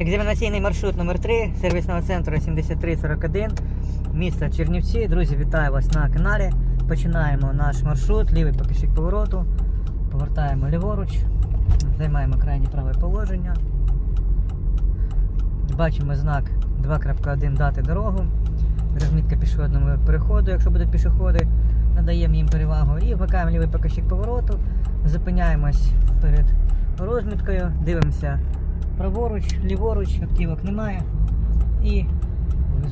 Екзаменаційний маршрут номер 3 сервісного центру 7341, місто Чернівці. Друзі, вітаю вас на каналі. Починаємо наш маршрут, лівий покажчик повороту. Повертаємо ліворуч, займаємо крайнє праве положення. Бачимо знак 2.1 дати дорогу. Розмітка пішохідного переходу, якщо будуть пішоходи, надаємо їм перевагу. І вмикаємо лівий покажчик повороту, зупиняємось перед розміткою, дивимося праворуч, ліворуч, автівок немає. І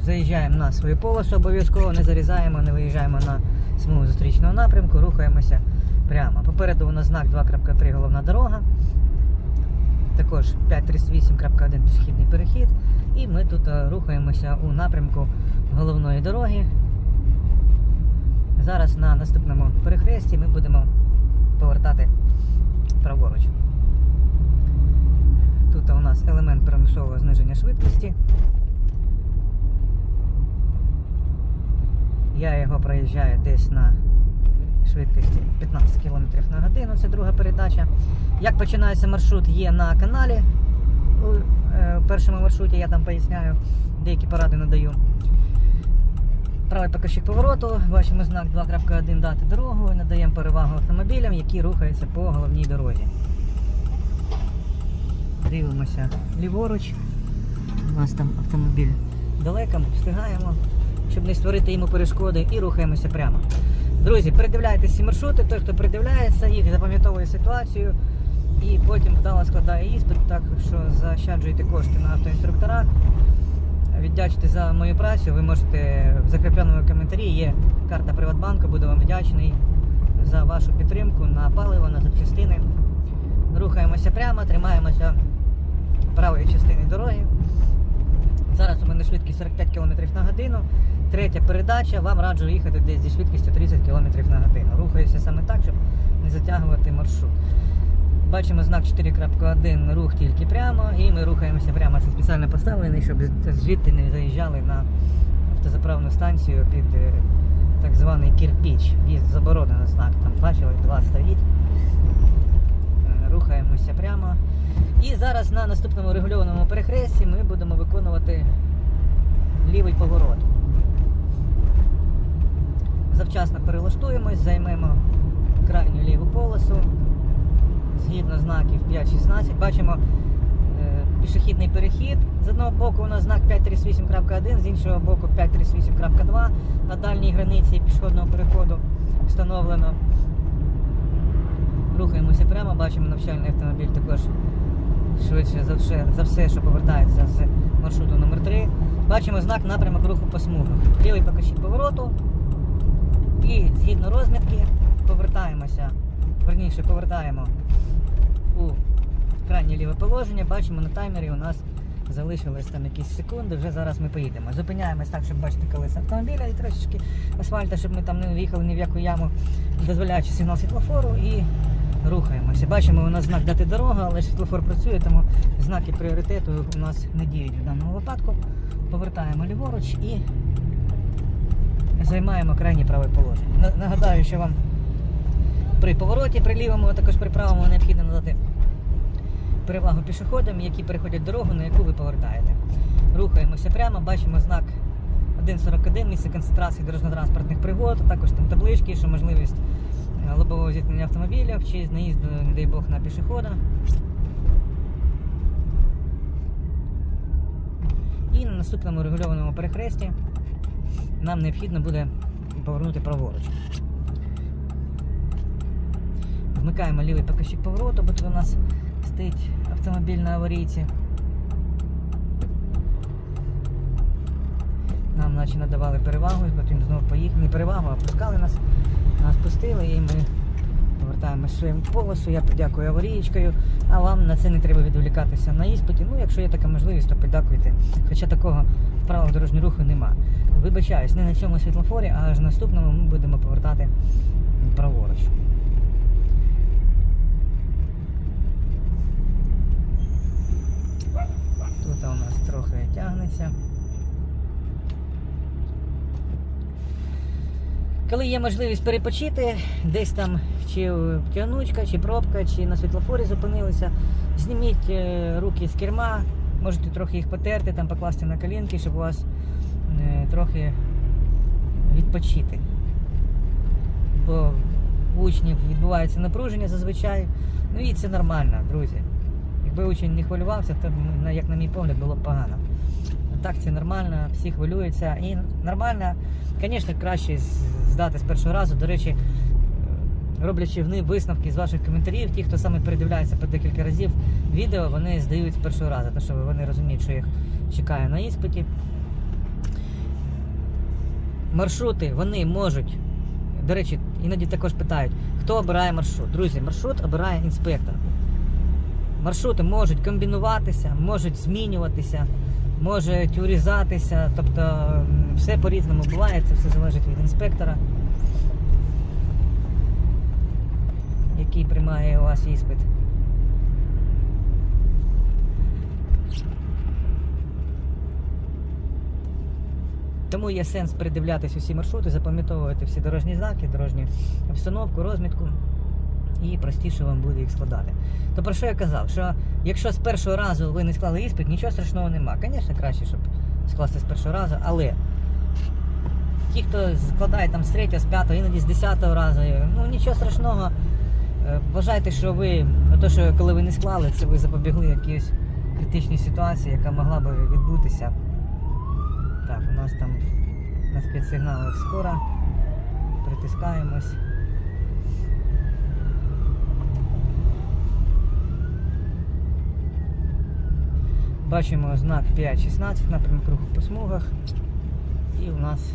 заїжджаємо на свою полосу, обов'язково не зарізаємо, не виїжджаємо на смугу зустрічного напрямку, рухаємося прямо. Попереду у нас знак 2.3 головна дорога. Також 538.1 пішохідний перехід. І ми тут е, рухаємося у напрямку головної дороги. Зараз на наступному перехресті ми будемо повертати праворуч. Тут у нас елемент примусового зниження швидкості. Я його проїжджаю десь на швидкості 15 км на годину, це друга передача. Як починається маршрут, є на каналі. У е, першому маршруті я там поясняю, деякі поради надаю. Правий покажчик повороту, бачимо знак 2.1 дати дорогу, надаємо перевагу автомобілям, які рухаються по головній дорозі. Дивимося ліворуч. У нас там автомобіль далеко, встигаємо, щоб не створити йому перешкоди, і рухаємося прямо. Друзі, передивляйтесь ці маршрути, той, хто придивляється, їх запам'ятовує ситуацію і потім вдало складає іспит, так що заощаджуєте кошти на автоінструкторах. Віддячити за мою працю. Ви можете в закріпленому коментарі є карта Приватбанку, буду вам вдячний за вашу підтримку на паливо, на запчастини. Рухаємося прямо, тримаємося правої частини дороги. Зараз у мене швидкість 45 км на годину. Третя передача. Вам раджу їхати десь зі швидкістю 30 км на годину. Рухаюся саме так, щоб не затягувати маршрут. Бачимо знак 4.1 рух тільки прямо, і ми рухаємося прямо. Це спеціально поставлений, щоб звідти не заїжджали на автозаправну станцію під е, так званий кірпіч. Є заборонений знак. Там бачили, два стоїть. Е, Рухаємося прямо. І зараз на наступному регульованому перехресті ми будемо виконувати лівий поворот. Завчасно перелаштуємось, займемо крайню ліву полосу. Згідно знаків 5.16 бачимо е, пішохідний перехід. З одного боку у нас знак 538.1, з іншого боку 538.2 на дальній границі пішохідного переходу встановлено. Рухаємося прямо, бачимо навчальний автомобіль також швидше за все, за все, що повертається з маршруту номер 3 Бачимо знак напрямок руху по смугах. Лівий покажчик повороту. І згідно розмітки повертаємося, верніше повертаємо у крайнє ліве положення. Бачимо на таймері у нас залишилось там якісь секунди, вже зараз ми поїдемо. Зупиняємось так, щоб бачити колеса автомобіля і трошечки асфальта, щоб ми там не в'їхали ні в яку яму, дозволяючи сигнал світлофору і рухаємося. Бачимо, у нас знак дати дорога, але світлофор працює, тому знаки пріоритету у нас не діють в даному випадку. Повертаємо ліворуч і займаємо крайнє праве положення. Нагадаю, що вам при повороті, при лівому, а також при правому необхідно надати перевагу пішоходам, які переходять дорогу, на яку ви повертаєте. Рухаємося прямо, бачимо знак 1.41, місце концентрації дорожньо-транспортних пригод, а також там таблички, що можливість лобового зіткнення автомобіля чи наїзду, не дай Бог, на пішохода. І на наступному регульованому перехресті нам необхідно буде повернути праворуч. Вмикаємо лівий покажчик повороту, бо тут у нас стоїть автомобіль на аварійці. Нам наче надавали перевагу, потім знову поїхали. Не перевагу, а пускали нас. Нас пустили і ми повертаємось своєму полосу. Я подякую аварієчкою, а вам на це не треба відволікатися на іспиті. Ну, якщо є така можливість, то подякуйте. Хоча такого в правилах дорожнього руху нема. Вибачаюсь, не на цьому світлофорі, а аж наступному ми будемо повертати праворуч. Тут у нас трохи тягнеться. Коли є можливість перепочити, десь там чи тягнучка, чи пробка, чи на світлофорі зупинилися, зніміть е, руки з керма, можете трохи їх потерти, там покласти на колінки, щоб у вас е, трохи відпочити. Бо у учнів відбувається напруження зазвичай. Ну і це нормально, друзі. Якби учень не хвилювався, то, як на мій погляд, було б погано. Так, це нормально, всі хвилюються. І нормально, звісно, краще здати з першого разу. До речі, роблячи висновки з ваших коментарів, ті, хто саме передивляється по декілька разів відео, вони здають з першого разу, тому що вони розуміють, що їх чекає на іспиті. Маршрути вони можуть. До речі, іноді також питають, хто обирає маршрут. Друзі, маршрут обирає інспектор. Маршрути можуть комбінуватися, можуть змінюватися, можуть урізатися, тобто все по-різному буває, це все залежить від інспектора, який приймає у вас іспит. Тому є сенс передивлятись усі маршрути, запам'ятовувати всі дорожні знаки, дорожню обстановку, розмітку, і простіше вам буде їх складати. То про що я казав? Що якщо з першого разу ви не склали іспит, нічого страшного нема. Звісно, краще, щоб скласти з першого разу, але ті, хто складає там з третього, з п'ятого, іноді з десятого разу, ну нічого страшного. Е, Вважайте, що ви, то, що коли ви не склали, це ви запобігли якійсь критичній ситуації, яка могла би відбутися. Так, у нас там на спецсигналах скоро. Притискаємось. Бачимо знак 5.16, напрямок руху по смугах. І у нас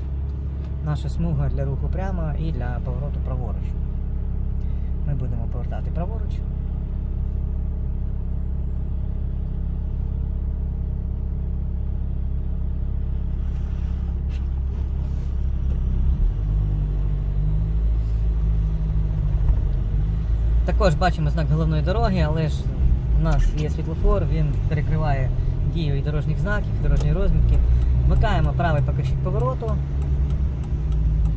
наша смуга для руху прямо і для повороту праворуч. Ми будемо повертати праворуч. Також бачимо знак головної дороги, але ж у нас є світлофор, він перекриває дію і дорожніх знаків, і дорожньої розмітки. Вмикаємо правий покажчик повороту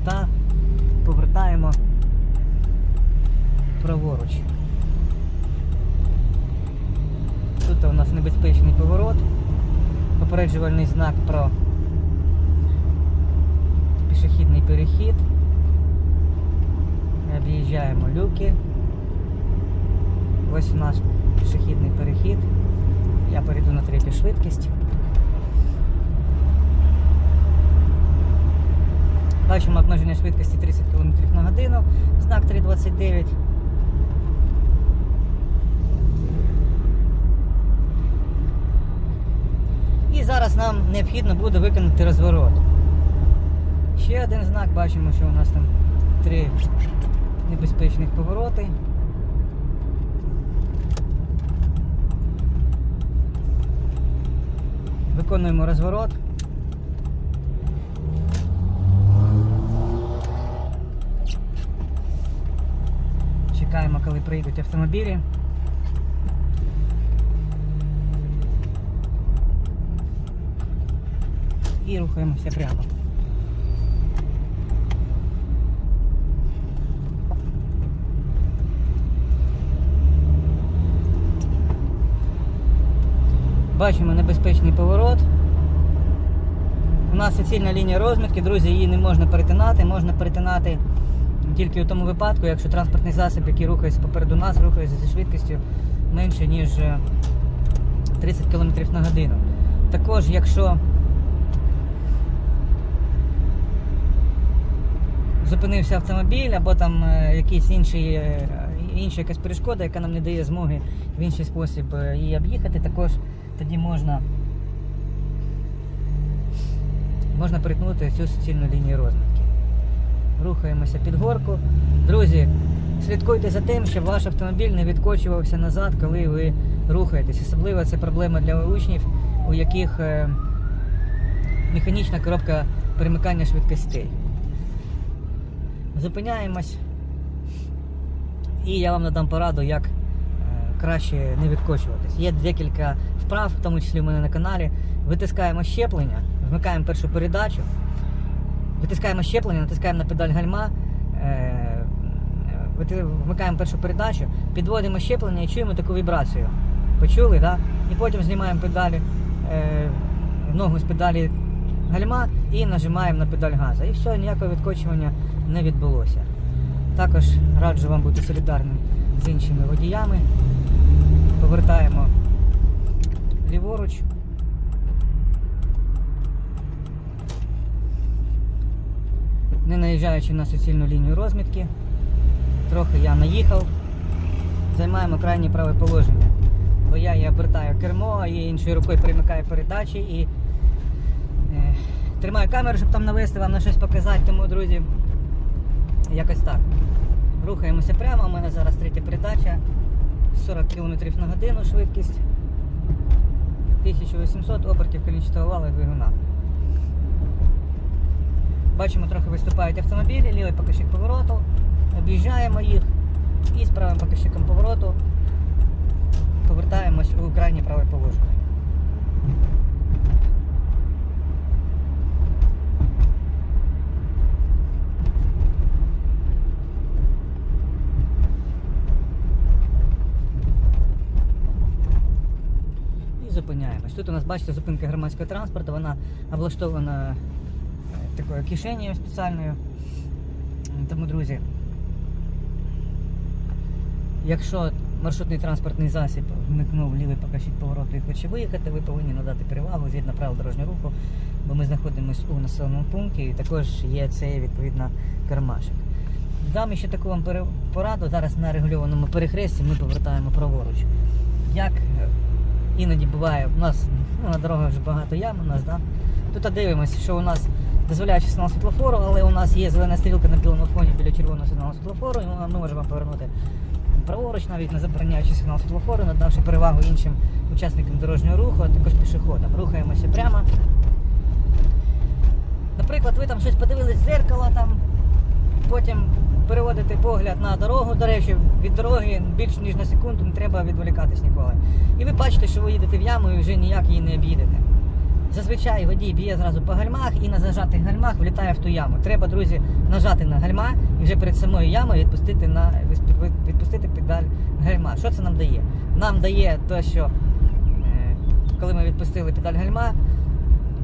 та повертаємо праворуч. Тут у нас небезпечний поворот, попереджувальний знак про пішохідний перехід. Об'їжджаємо люки. Ось у нас пішохідний перехід. Я перейду на третю швидкість. Бачимо обмеження швидкості 30 км на годину, знак 329. І зараз нам необхідно буде виконати розворот. Ще один знак, бачимо, що у нас там три небезпечних повороти. Виконуємо розворот. Чекаємо, коли приїдуть автомобілі. І рухаємося прямо. Бачимо небезпечний поворот. У нас суцільна лінія розмітки, друзі, її не можна перетинати. Можна перетинати тільки у тому випадку, якщо транспортний засіб, який рухається попереду нас, рухається зі швидкістю менше, ніж е, 30 км на годину. Також, якщо зупинився автомобіль або там е, якийсь інший, е, інша якась перешкода, яка нам не дає змоги в інший спосіб е, її об'їхати, також тоді можна, можна перетнути цю суцільну лінію розмітки. Рухаємося під горку. Друзі, слідкуйте за тим, щоб ваш автомобіль не відкочувався назад, коли ви рухаєтесь. Особливо це проблема для учнів, у яких е, механічна коробка перемикання швидкостей. Зупиняємось. І я вам надам пораду, як краще не відкочуватись. Є декілька вправ, в тому числі в мене на каналі. Витискаємо щеплення, вмикаємо першу передачу, витискаємо щеплення, натискаємо на педаль гальма, е, вмикаємо першу передачу, підводимо щеплення і чуємо таку вібрацію. Почули, да? І потім знімаємо педалі е, ногу з педалі гальма і нажимаємо на педаль газу. І все, ніякого відкочування не відбулося. Також раджу вам бути солідарним з іншими водіями. Повертаємо ліворуч. Не наїжджаючи на суцільну лінію розмітки. Трохи я наїхав. Займаємо крайнє праве положення. Бо я і обертаю кермо, а я іншою рукою перемикаю передачі і е, тримаю камеру, щоб там навести вам на щось показати. Тому, друзі, якось так. Рухаємося прямо. У мене зараз третя передача. 40 км на годину швидкість. 1800 обертів колінчатого вала двигуна. Бачимо, трохи виступають автомобілі, лівий покажчик повороту, об'їжджаємо їх і з правим покажчиком повороту повертаємось у крайнє праве положення. І зупиняємось. Тут у нас, бачите, зупинка громадського транспорту, вона облаштована е, такою кишенею спеціальною. Тому, друзі, якщо маршрутний транспортний засіб вмикнув лівий покажіть повороту і хоче виїхати, ви повинні надати перевагу згідно правил дорожнього руху, бо ми знаходимося у населеному пункті і також є цей відповідно кармашик. Дам ще таку вам пораду. Зараз на регульованому перехресті ми повертаємо праворуч. Як іноді буває, у нас ну, на дорогах вже багато ям у нас, да? Тут дивимося, що у нас дозволяючи сигнал світлофору, але у нас є зелена стрілка на білому фоні біля червоного сигналу світлофору, і ми можемо повернути праворуч, навіть не забороняючи сигнал світлофору, надавши перевагу іншим учасникам дорожнього руху, а також пішоходам. Рухаємося прямо. Наприклад, ви там щось подивились в зеркало, там, потім переводите погляд на дорогу. До речі, від дороги більш ніж на секунду не треба відволікатись ніколи. І ви бачите, що ви їдете в яму і вже ніяк її не об'їдете. Зазвичай водій б'є зразу по гальмах і на зажатих гальмах влітає в ту яму. Треба, друзі, нажати на гальма і вже перед самою ямою відпустити на відпустити педаль гальма. Що це нам дає? Нам дає те, що е, коли ми відпустили педаль гальма,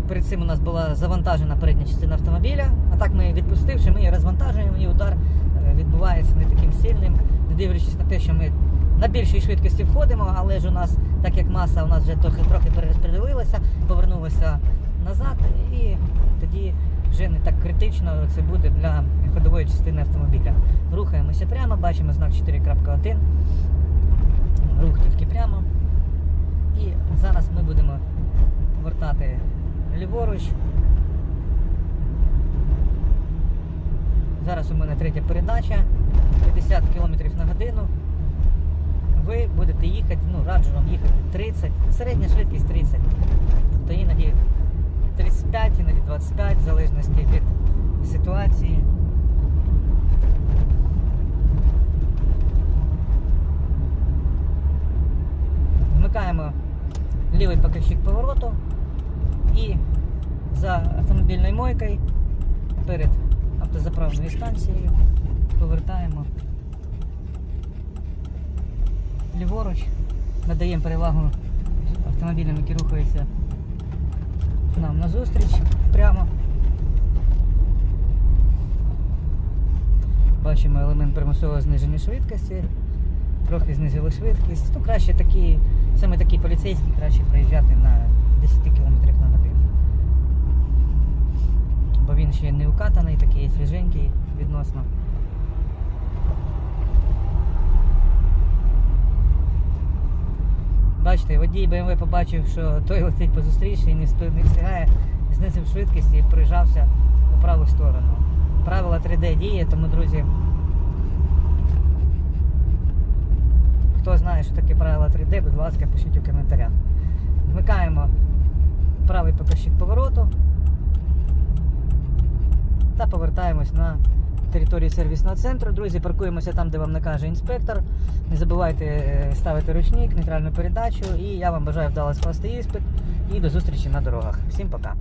перед цим у нас була завантажена передня частина автомобіля, а так ми відпустивши, ми її розвантажуємо і удар відбувається не таким сильним, не дивлячись на те, що ми на більшій швидкості входимо, але ж у нас, так як маса у нас вже трохи трохи перерозподілилася, повернулася назад, і тоді вже не так критично це буде для ходової частини автомобіля. Рухаємося прямо, бачимо знак 4.1. Рух тільки прямо. І зараз ми будемо повертати ліворуч. Зараз у мене третя передача, 50 км на годину. Ви будете їхати, ну раджу вам їхати 30, середня швидкість 30. Тобто іноді 35, іноді 25, в залежності від ситуації. Вмикаємо лівий покажчик повороту і за автомобільною мойкою перед автозаправною станцією повертаємо ліворуч, надаємо перевагу автомобілям, які рухаються нам назустріч прямо. Бачимо елемент примусового зниження швидкості, трохи знизили швидкість. Ну, краще такі, саме такі поліцейські, краще приїжджати на 10 км на годину. Бо він ще не укатаний, такий свіженький відносно. Бачите, водій BMW побачив, що той летить по зустрічці і не встигає, знизив швидкість і прижався у праву сторону. Правило 3D діє, тому, друзі, хто знає, що таке правило 3D, будь ласка, пишіть у коментарях. Вмикаємо правий покажчик повороту та повертаємось на територію сервісного центру. Друзі, паркуємося там, де вам накаже інспектор. Не забувайте е, ставити ручник, нейтральну передачу. І я вам бажаю вдало скласти іспит. І до зустрічі на дорогах. Всім пока.